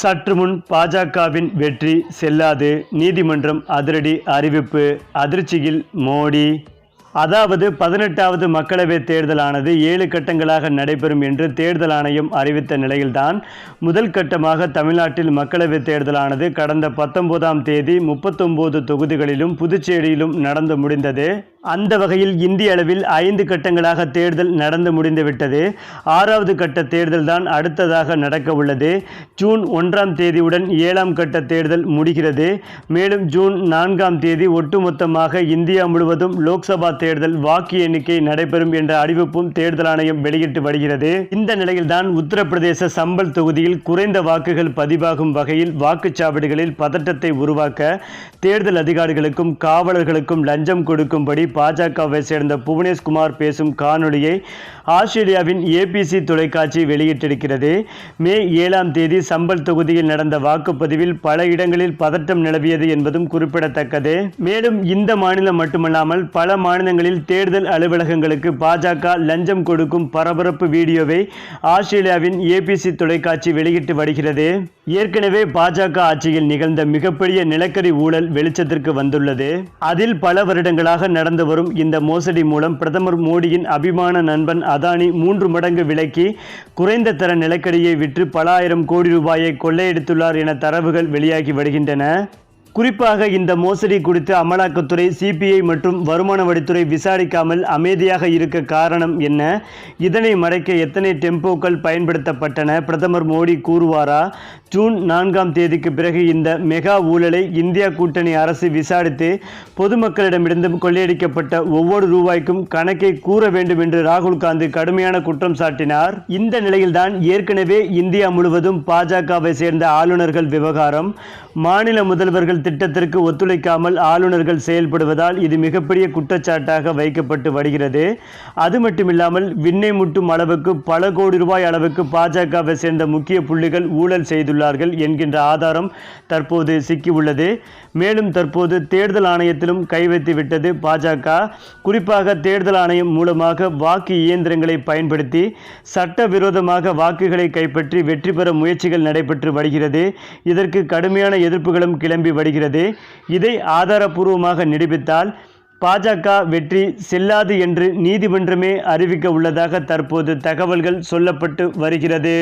சற்று முன் பாஜகவின் வெற்றி செல்லாது நீதிமன்றம் அதிரடி அறிவிப்பு. அதிர்ச்சியில் மோடி. அதாவது பதினெட்டாவது மக்களவைத் தேர்தலானது ஏழு கட்டங்களாக நடைபெறும் என்று தேர்தல் ஆணையம் அறிவித்த நிலையில்தான் முதல் கட்டமாக தமிழ்நாட்டில் மக்களவைத் தேர்தலானது கடந்த பத்தொன்பதாம் தேதி முப்பத்தொம்போது தொகுதிகளிலும் புதுச்சேரியிலும் நடந்து முடிந்தது. அந்த வகையில் இந்திய அளவில் ஐந்து கட்டங்களாக தேர்தல் நடந்து முடிந்துவிட்டது ஆறாவது கட்ட தேர்தல் தான் அடுத்ததாக நடக்க உள்ளது. ஜூன் ஒன்றாம் தேதியுடன் ஏழாம் கட்ட தேர்தல் முடிகிறது. மேலும் ஜூன் நான்காம் தேதி ஒட்டுமொத்தமாக இந்தியா முழுவதும் லோக்சபா தேர்தல் வாக்கு எண்ணிக்கை நடைபெறும் என்ற அறிவிப்பும் தேர்தல் ஆணையம் வெளியிட்டு வருகிறது. இந்த நிலையில்தான் உத்தரப்பிரதேச சம்பல் தொகுதியில் குறைந்த வாக்குகள் பதிவாகும் வகையில் வாக்குச்சாவடிகளில் பதட்டத்தை உருவாக்க தேர்தல் அதிகாரிகளுக்கும் காவலர்களுக்கும் லஞ்சம் கொடுக்கும்படி பாஜகவை சேர்ந்த புவனேஷ்குமார் பேசும் காணொலியை ஆஸ்திரேலியாவின் ஏபிசி தொலைக்காட்சி வெளியிட்டிருக்கிறது. மே ஏழாம் தேதி சம்பல் தொகுதியில் நடந்த வாக்குப்பதிவில் பல இடங்களில் பதட்டம் நிலவியது என்பதும் குறிப்பிடத்தக்கது. மேலும் இந்த மாநிலம் மட்டுமல்லாமல் பல மாநிலங்களில் தேர்தல் அலுவலகங்களுக்கு பாஜக லஞ்சம் கொடுக்கும் பரபரப்பு வீடியோவை ஆஸ்திரேலியாவின் ஏபிசி தொலைக்காட்சி வெளியிட்டு வருகிறது. ஏற்கனவே பாஜக ஆட்சியில் நிகழ்ந்த மிகப்பெரிய நிலக்கரி ஊழல் வெளிச்சத்திற்கு வந்துள்ளது. அதில் பல வருடங்களாக நடந்து வரும். இந்த மோசடி மூலம் பிரதமர் மோடியின் அபிமான நண்பன் அதானி மூன்று மடங்கு விலைக்கு குறைந்த தர நிலக்கரியை விற்று பல ஆயிரம் கோடி ரூபாயை கொள்ளையடித்துள்ளார் என தரவுகள் வெளியாகி வருகின்றன. குறிப்பாக இந்த மோசடி குறித்து அமலாக்கத்துறை சிபிஐ மற்றும் வருமான வரித்துறை விசாரிக்காமல் அமைதியாக இருக்க காரணம் என்ன? இதனை மறைக்க எத்தனை டெம்போக்கள் பயன்படுத்தப்பட்டன? பிரதமர் மோடி கூறுவாரா? ஜூன் நான்காம் தேதிக்கு பிறகு இந்த மெகா ஊழலை இந்தியா கூட்டணி அரசு விசாரித்து பொதுமக்களிடமிருந்து கொள்ளையடிக்கப்பட்ட ஒவ்வொரு ரூபாய்க்கும் கணக்கை கூற வேண்டும் என்று ராகுல் காந்தி கடுமையான குற்றம் சாட்டினார். இந்த நிலையில்தான் ஏற்கனவே இந்தியா முழுவதும் பாஜகவை சேர்ந்த ஆளுநர்கள் விவகாரம். மாநில முதல்வர்கள் திட்டத்திற்கு ஒத்துழைக்காமல் ஆளுநர்கள் செயல்படுவதால் இது மிகப்பெரிய குற்றச்சாட்டாக வைக்கப்பட்டு வருகிறது. அது மட்டுமில்லாமல் விண்ணை முட்டும் அளவுக்கு பல கோடி ரூபாய் அளவுக்கு பாஜகவை சேர்ந்த முக்கிய புள்ளிகள் ஊழல் செய்துள்ளார்கள் என்கின்ற ஆதாரம் தற்போது சிக்கியுள்ளது. மேலும் தற்போது தேர்தல் ஆணையத்திலும் கை வைத்து விட்டது பாஜக. குறிப்பாக தேர்தல் ஆணையம் மூலமாக வாக்கு இயந்திரங்களை பயன்படுத்தி சட்டவிரோதமாக வாக்குகளை கைப்பற்றி வெற்றி பெற முயற்சிகள் நடைபெற்று வருகிறது. இதற்கு கடுமையான எதிர்ப்புகளும் கிளம்பி வருகிறது. இதை ஆதாரபூர்வமாக நிரூபித்தால் பாஜக வெற்றி செல்லாது என்று நீதிமன்றமே அறிவிக்க உள்ளதாக தற்போது தகவல்கள் சொல்லப்பட்டு வருகிறது.